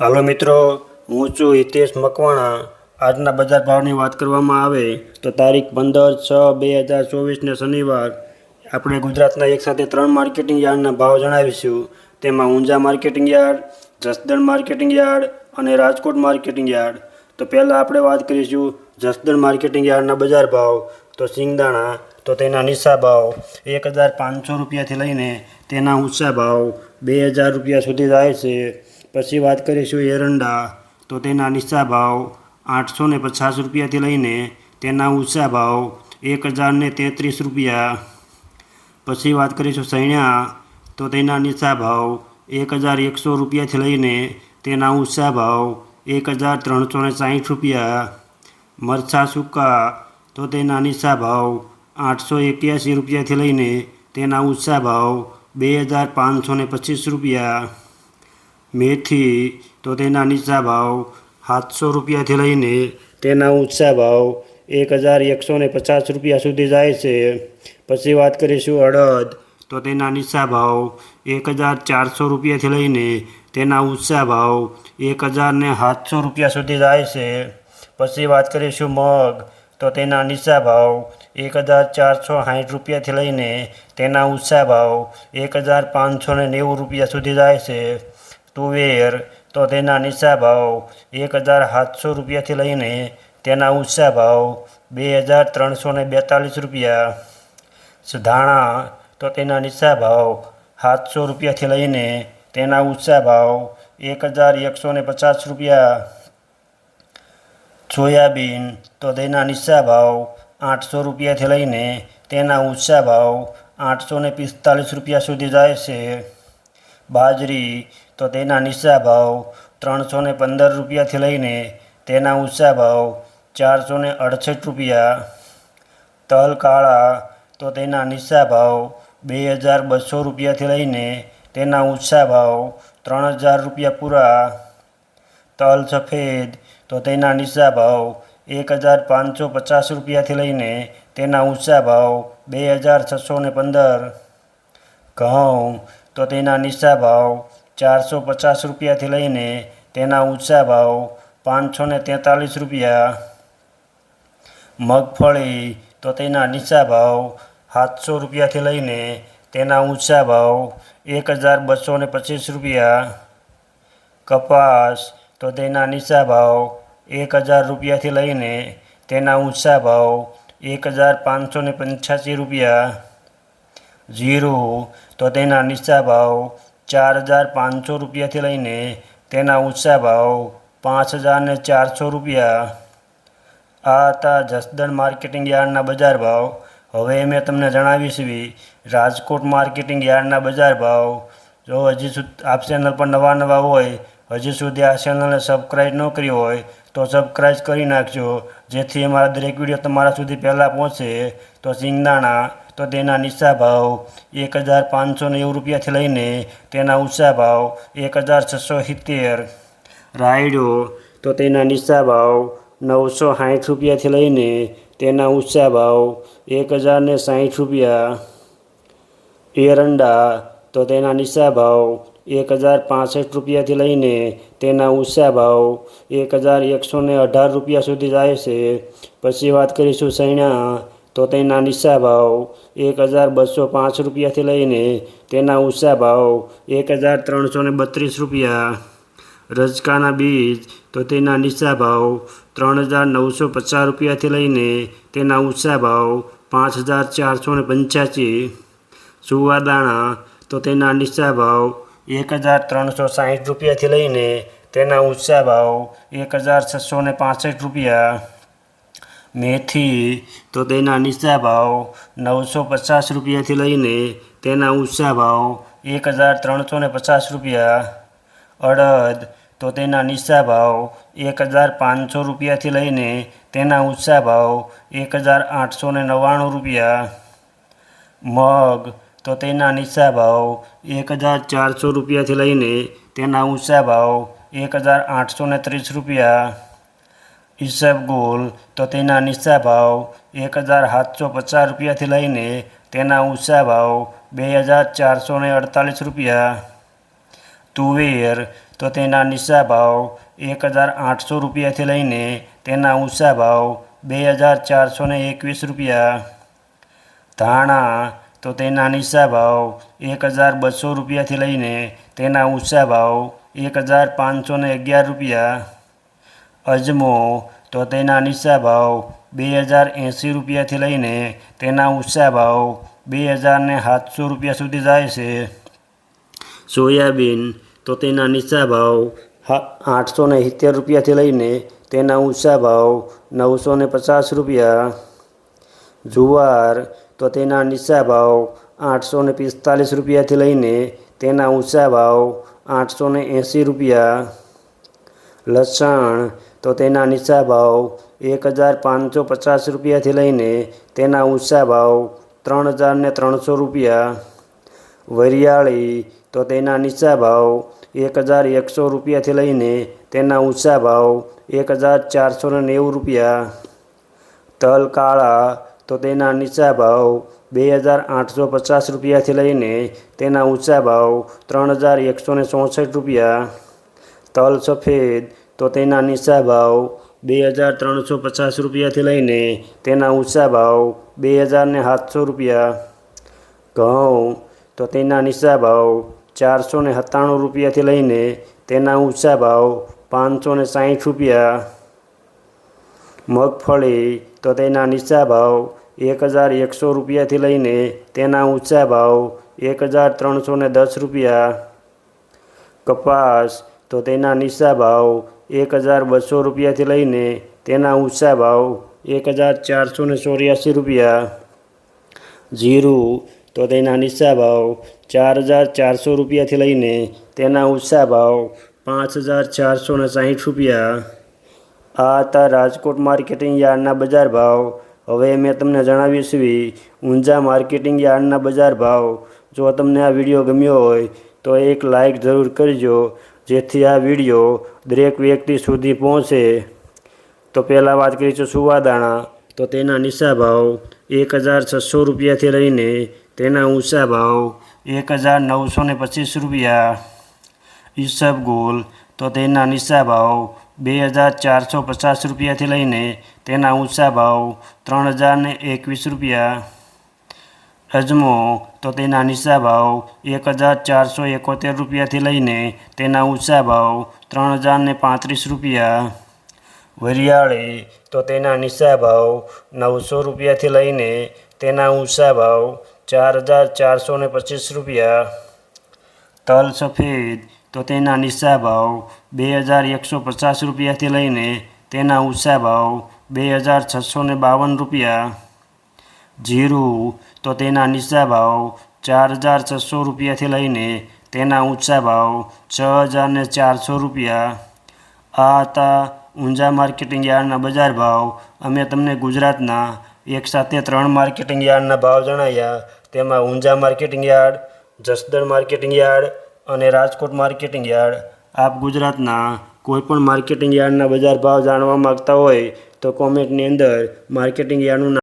હાલો મિત્રો, હું છું હિતેશ મકવાણા. આજના બજાર ભાવની વાત કરવામાં આવે તો તારીખ પંદર છ બે હજાર ચોવીસને શનિવાર. આપણે ગુજરાતના એક સાથે ત્રણ માર્કેટિંગ યાર્ડના ભાવ જણાવીશું. તેમાં Unjha marketing yard, Jasdan marketing yard અને રાજકોટ માર્કેટિંગ યાર્ડ. તો પહેલાં આપણે વાત કરીશું જસદણ માર્કેટિંગ યાર્ડના બજાર ભાવ. તો સિંગદાણા, તો તેના નીચા ભાવ. એક હજાર પાંચસો રૂપિયાથી લઈને તેના ઊંચા ભાવ. બે હજાર રૂપિયા સુધી જાય છે. પછી વાત કરીશું એરંડા. તો તેના નીચા ભાવ આઠસો ને પચાસ રૂપિયાથી લઈને તેના ઊંચા ભાવ એક હજાર ને તેત્રીસ રૂપિયા. પછી વાત કરીશું સૈણ્યા. તો તેના નીચા ભાવ એક હજાર એકસો રૂપિયાથી લઈને તેના ઊંચા ભાવ એક હજાર ત્રણસો ને સાહીઠ રૂપિયા. મરચાં સૂકા. તો તેના નીચા ભાવ આઠસો એક્યાસી રૂપિયાથી લઈને તેના ઊંચા ભાવ બે હજાર પાંચસો પચીસ રૂપિયા. મેથી તો તેના નીચા ભાવ સાતસો રૂપિયાથી લઈને તેના ઊંચા ભાવ એક હજાર એકસો ને પચાસ રૂપિયા સુધી જાય છે. પછી વાત કરીશું અડદ. તો તેના નીચા ભાવ એક હજાર ચારસો રૂપિયાથી લઈને તેના ઊંચા ભાવ એક હજાર ને સાતસો રૂપિયા સુધી જાય છે. પછી વાત કરીશું મગ. તો તેના નીચા ભાવ એક હજાર ચારસો સાઠ રૂપિયાથી લઈને તેના ઊંચા ભાવ એક હજાર પાંચસો ને નેવું રૂપિયા સુધી જાય છે. તુવેર તો તેના નીચા ભાવ એક હજાર સાતસો રૂપિયાથી લઈને તેના ઊંચા ભાવ બે હજાર ત્રણસો ને બેતાલીસ રૂપિયા. ધાણા તો તેના નીચા ભાવ સાતસો રૂપિયાથી લઈને તેના ઊંચા ભાવ એક હજાર એકસો ને પચાસ રૂપિયા. સોયાબીન, તો તેના નીચા ભાવ આઠસો રૂપિયાથી લઈને તેના ઊંચા ભાવ આઠસો ને પિસ્તાલીસ રૂપિયા સુધી જાય છે. બાજરી તો તેના નીચા ભાવ ત્રણસો ને પંદર રૂપિયાથી લઈને તેના ઊંચા ભાવ ચારસો ને અડસઠ રૂપિયા. તલ કાળા તો તેના નીચા ભાવ બે હજાર બસો રૂપિયાથી લઈને તેના ઊંચા ભાવ ત્રણ હજાર રૂપિયા પૂરા. તલ સફેદ તો તેના નીચા ભાવ એક હજાર પાંચસો પચાસ રૂપિયાથી લઈને તેના ઊંચા ભાવ બે હજાર છસો ને પંદર. ઘઉં તો તેના નીચા ભાવ ચારસો પચાસ રૂપિયાથી લઈને તેના ઊંચા ભાવ પાંચસો ને તેતાલીસ રૂપિયા. મગફળી તો તેના નીચા ભાવ સાતસો રૂપિયાથી લઈને તેના ઊંચા ભાવ એક હજાર બસો ને પચીસ રૂપિયા. કપાસ તો તેના નીચા ભાવ એક હજાર રૂપિયાથી લઈને તેના ઊંચા ભાવ એક હજાર પાંચસો ને પંચ્યાસી રૂપિયા. જીરું તો તેના નીચા ભાવ ચાર હજાર પાંચસો રૂપિયાથી લઈને તેના ઊંચા ભાવ પાંચ હજાર ને ચારસો રૂપિયા. આ હતા જસદણ માર્કેટિંગ યાર્ડના બજાર ભાવ. હવે મેં તમને જણાવીશ બી રાજકોટ માર્કેટિંગ યાર્ડના બજાર ભાવ. જો હજી સુધી આપ ચેનલ પર નવા નવા હોય, હજી સુધી આ ચેનલને સબસ્ક્રાઈબ ન કરી હોય, તો સબસ્ક્રાઈબ કરી નાખજો. જેથી અમારા દરેક વીડિયો તમારા સુધી પહેલાં પહોંચે. તો સિંગદાણા તો તેના નીચા ભાવ એક હજાર પાંચસો નેવું રૂપિયાથી લઈને તેના ઊંચા ભાવ એક હજાર છસો સિત્તેર. રાયડો, તો તેના નીચા ભાવ નવસો સાઠ રૂપિયાથી લઈને તેના ઊંચા ભાવ એક હજાર ને સાઠ રૂપિયા. એરંડા, તો તેના નીચા ભાવ એક હજાર પાસઠ રૂપિયાથી લઈને તેના ઊંચા ભાવ એક હજાર એકસો અઢાર રૂપિયા સુધી જાય છે. પછી વાત કરીશું સૈણા તો તેના નીચા ભાવ એક હજાર બસો પાંચ રૂપિયાથી લઈને તેના ઊંચા ભાવ એક હજાર ત્રણસો ને બત્રીસ રૂપિયા. રજકાના બીજ, તો તેના નીચા ભાવ ત્રણ હજાર નવસો પચાસ રૂપિયાથી લઈને તેના ઊંચા ભાવ પાંચ હજાર ચારસો ને પંચ્યાસી. સુવાદાણા તો તેના નીચા ભાવ એક હજાર ત્રણસો સાહીઠ રૂપિયાથી લઈને તેના ઊંચા ભાવ એક હજાર છસો ને રૂપિયા. મેથી, તો તેના નીચા ભાવ નવસો પચાસ રૂપિયાથી લઈને તેના ઊંચા ભાવ એક હજાર ત્રણસો ને પચાસ રૂપિયા. અડદ, તો તેના નીચા ભાવ એક હજાર પાંચસો રૂપિયાથી લઈને તેના ઊંચા ભાવ એક હજાર આઠસો ને નવ્વાણું રૂપિયા. મગ, તો તેના નીચા ભાવ એક હજાર ચારસો રૂપિયાથી લઈને તેના ઊંચા ભાવ એક હજાર આઠસો ને ત્રીસ રૂપિયા. ઈસબગુલ તો તેના નીચા ભાવ એક હજાર સાતસો પચાસ રૂપિયાથી લઈને તેના ઊંચા ભાવ બે હજાર ચારસો અડતાલીસ રૂપિયા. તુવેર તો તેના નીચા ભાવ એક હજાર આઠસો રૂપિયાથી લઈને તેના ઊંચા ભાવ બે હજાર ચારસો એકવીસ રૂપિયા. ધાણા તો તેના નીચા ભાવ એક હજાર બસો રૂપિયાથી લઈને તેના ઊંચા ભાવ એક હજાર પાંચસો અગિયાર રૂપિયા. અજમો તો તેના નીચા ભાવ બે હજાર એંસી રૂપિયાથી લઈને તેના ઊંચા ભાવ બે હજારને સાતસો રૂપિયા સુધી જાય છે. સોયાબીન તો તેના નીચા ભાવ આઠસો ને સિત્તેર રૂપિયાથી લઈને તેના ઊંચા ભાવ નવસો ને પચાસ રૂપિયા. જુવાર તો તેના નીચા ભાવ આઠસો ને પિસ્તાલીસ રૂપિયાથી લઈને તેના ઊંચા ભાવ આઠસો ને એંસી રૂપિયા. લસણ તો તેના નીચા ભાવ એક હજાર પાંચસો પચાસ રૂપિયાથી લઈને તેના ઊંચા ભાવ ત્રણ હજાર ને ત્રણસો રૂપિયા. વરિયાળી તો તેના નીચા ભાવ એક હજાર એકસો રૂપિયાથી લઈને તેના ઊંચા ભાવ એક હજાર ચારસો નેવું રૂપિયા. તલ કાળા તો તેના નીચા ભાવ બે હજાર આઠસો પચાસ રૂપિયાથી લઈને તેના ઊંચા ભાવ ત્રણ હજાર એકસો ચોસઠ રૂપિયા. તલ સફેદ તો તેના નીચા ભાવ બે હજાર ત્રણસો પચાસ રૂપિયાથી લઈને તેના ઊંચા ભાવ બે હજાર ને સાતસો રૂપિયા. ઘઉં તો તેના નીચા ભાવ ચારસો ને સત્તાણું રૂપિયાથી લઈને તેના ઊંચા ભાવ પાંચસો ને સાઠ રૂપિયા. મગફળી તો તેના નીચા ભાવ એક હજાર એકસો રૂપિયાથી લઈને તેના ઊંચા ભાવ એક હજાર ત્રણસો દસ રૂપિયા. કપાસ તો તેના નીચા ભાવ એક હજાર બસો રૂપિયાથી લઈને તેના ઊંચા ભાવ એક હજાર ચારસો ને ચોર્યાસી રૂપિયા. જીરું તો તેના નીચા ભાવ ચાર હજાર ચારસો રૂપિયાથી લઈને તેના ઊંચા ભાવ પાંચ હજાર ચારસો ને સાહીઠ રૂપિયા. આ હતા રાજકોટ માર્કેટિંગ યાર્ડના બજાર ભાવ. હવે મેં તમને જણાવ્યું છે ઊંઝા માર્કેટિંગ યાર્ડના બજાર ભાવ. જો તમને આ વીડિયો ગમ્યો હોય તો એક લાઈક જરૂર કરજો. જેથી આ વીડિયો દરેક વ્યક્તિ સુધી પહોંચે. તો પહેલાં વાત કરીશું સુવાદાણા. તો તેના નીચા ભાવ એક હજાર છસો રૂપિયાથી લઈને તેના ઊંચા ભાવ એક હજાર નવસો ને પચીસ રૂપિયા. ઈસબગુલ તો તેના નીચા ભાવ બે હજાર ચારસો પચાસ રૂપિયાથી લઈને તેના ઊંચા ભાવ ત્રણ હજાર એકવીસ રૂપિયા. અજમો તો તેના નીચા ભાવ એક હજાર ચારસો એકોતેર રૂપિયાથી લઈને તેના ઊંચા ભાવ ત્રણ હજારને પાંત્રીસ રૂપિયા. વરિયાળી તો તેના નીચા ભાવ નવસો રૂપિયાથી લઈને તેના ઊંચા ભાવ ચાર હજાર ચારસો ને પચીસ રૂપિયા. તલ સફેદ. તો તેના નીચા ભાવ બે હજાર એકસો પચાસ રૂપિયાથી લઈને તેના ઊંચા ભાવ બે હજાર છસો ને બાવન રૂપિયા. જીરું તો તેના નીચા ભાવ ચાર હજાર છસો રૂપિયાથી લઈને તેના ઊંચા ભાવ છ હજાર ને ચારસો રૂપિયા. આ હતા ઊંઝા માર્કેટિંગ યાર્ડના બજાર ભાવ. અમે તમને ગુજરાતના એક સાથે ત્રણ માર્કેટિંગ યાર્ડના ભાવ જણાવ્યા તેમાં Unjha marketing yard, Jasdan marketing yard અને રાજકોટ માર્કેટિંગ યાર્ડ. આપ ગુજરાતના કોઈપણ માર્કેટિંગ યાર્ડના બજાર ભાવ જાણવા માગતા હોય તો કોમેન્ટની અંદર માર્કેટિંગ યાર્ડનું